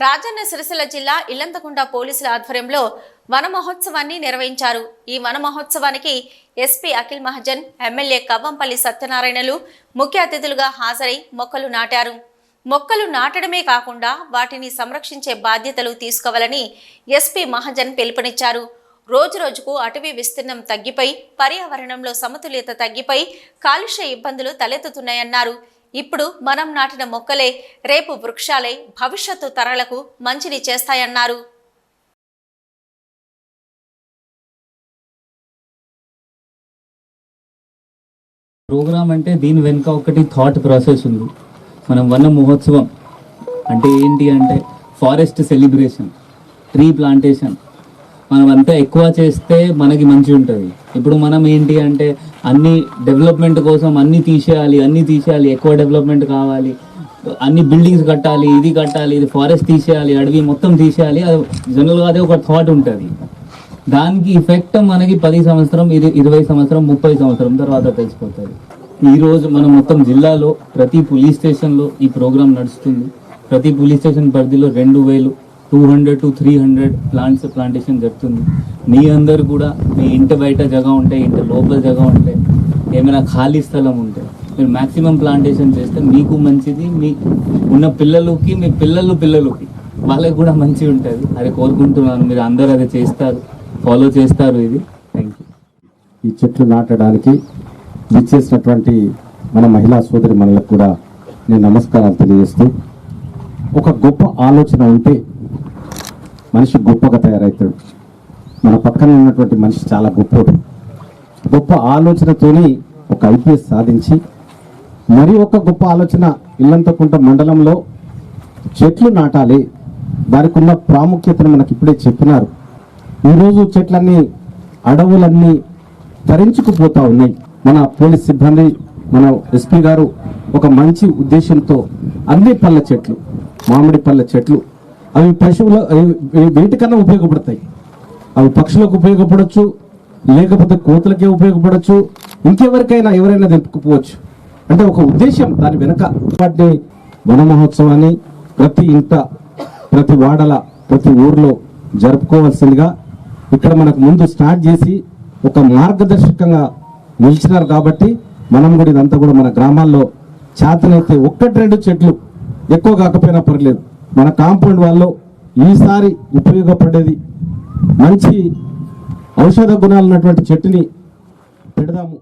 రాజన్న సిరిసిల్ల జిల్లా ఇల్లంతకుంట పోలీసుల ఆధ్వర్యంలో వన మహోత్సవాన్ని నిర్వహించారు. ఈ వన మహోత్సవానికి ఎస్పీ అఖిల్ మహజన్ ఎమ్మెల్యే కవ్వంపల్లి సత్యనారాయణలు ముఖ్య అతిథులుగా హాజరై మొక్కలు నాటారు. మొక్కలు నాటడమే కాకుండా వాటిని సంరక్షించే బాధ్యతలు తీసుకోవాలని ఎస్పీ మహజన్ పిలుపునిచ్చారు. రోజు రోజుకు అటవీ విస్తీర్ణం తగ్గిపోయి పర్యావరణంలో సమతుల్యత తగ్గిపోయి కాలుష్య ఇబ్బందులు తలెత్తుతున్నాయన్నారు. ఇప్పుడు మనం నాటిన మొక్కలే రేపు వృక్షాలై భవిష్యత్తు తరాలకు మంచిని చేస్తాయన్నారు. ప్రోగ్రామ్ అంటే దీని వెనుక ఒకటి థాట్ ప్రాసెస్ ఉంది. మనం వన మహోత్సవం అంటే ఏంటి అంటే ఫారెస్ట్ సెలిబ్రేషన్ ట్రీ ప్లాంటేషన్ మనం అంతా ఎక్కువ చేస్తే మనకి మంచి ఉంటుంది. ఇప్పుడు మనం ఏంటి అంటే అన్ని డెవలప్మెంట్ కోసం అన్ని తీసేయాలి అన్ని తీసేయాలి ఎక్కువ డెవలప్మెంట్ కావాలి అన్ని బిల్డింగ్స్ కట్టాలి ఇది కట్టాలి ఇది ఫారెస్ట్ తీసేయాలి అడవి మొత్తం తీసేయాలి అది జనరల్గా అదే ఒక థాట్ ఉంటుంది. దానికి ఇఫెక్ట్ మనకి పది సంవత్సరం ఇది ఇరవై సంవత్సరం ముప్పై సంవత్సరం తర్వాత తెలిసిపోతుంది. ఈరోజు మనం మొత్తం జిల్లాలో ప్రతి పోలీస్ స్టేషన్లో ఈ ప్రోగ్రాం నడుస్తుంది. ప్రతి పోలీస్ స్టేషన్ పరిధిలో రెండు వేలు two hundred to three hundred plants plantation జరుగుతుంది. మీ అందరు కూడా మీ ఇంటి బయట జగ ఉంటే ఇంటి లోపల జగ ఉంటే ఏమైనా ఖాళీ స్థలం ఉంటే మీరు మ్యాక్సిమం ప్లాంటేషన్ చేస్తే మీకు మంచిది మీ ఉన్న పిల్లలకి మీ పిల్లలు పిల్లలకి వాళ్ళకి కూడా మంచిగా ఉంటుంది. అది కోరుకుంటున్నాను. మీరు అందరూ అది చేస్తారు. ఫాలో చేస్తారు ఇది. థ్యాంక్ యూ ఈ చెట్లు నాటడానికి విచ్చేసినటువంటి మన మహిళా సోదరి మనలకు కూడా నేను నమస్కారాలు తెలియజేస్తూ ఒక గొప్ప ఆలోచన ఉంటే మనిషి గొప్పగా తయారవుతాడు మన పక్కన ఉన్నటువంటి మనిషి చాలా గొప్పడు. గొప్ప ఆలోచనతోని ఒక ఐపీఎస్ సాధించి మరి ఒక గొప్ప ఆలోచన ఇల్లంతకుంట మండలంలో చెట్లు నాటాలి. దానికి ఉన్న ప్రాముఖ్యతను మనకి ఇప్పుడే చెప్పినారు. ఈరోజు చెట్లన్నీ అడవులన్నీ తరించుకుపోతూ ఉన్నాయి. మన పోలీస్ సిబ్బంది మన ఎస్పీ గారు ఒక మంచి ఉద్దేశంతో అన్ని పళ్ళ చెట్లు మామిడి పళ్ళ చెట్లు అవి పశువుల వీటికన్నా వేటికన్నా ఉపయోగపడతాయి. అవి పక్షులకు ఉపయోగపడవచ్చు లేకపోతే కోతులకే ఉపయోగపడవచ్చు ఇంకెవరికైనా ఎవరైనా తెంపుకుపోవచ్చు. అంటే ఒక ఉద్దేశం దాని వెనక వాటిని వన మహోత్సవాన్ని ప్రతి ఇంట ప్రతి వాడల ప్రతి ఊర్లో జరుపుకోవాల్సిందిగా ఇక్కడ మనకు ముందు స్టార్ట్ చేసి ఒక మార్గదర్శకంగా నిలిచినారు కాబట్టి మనం కూడా ఇదంతా కూడా మన గ్రామాల్లో చేతనైతే ఒక్కటి రెండు చెట్లు ఎక్కువ కాకపోయినా పర్లేదు. మన కాంపౌండ్ వాళ్ళు ఈసారి ఉపయోగపడేది మంచి ఔషధ గుణాలు ఉన్నటువంటి చెట్టుని పెడదాము.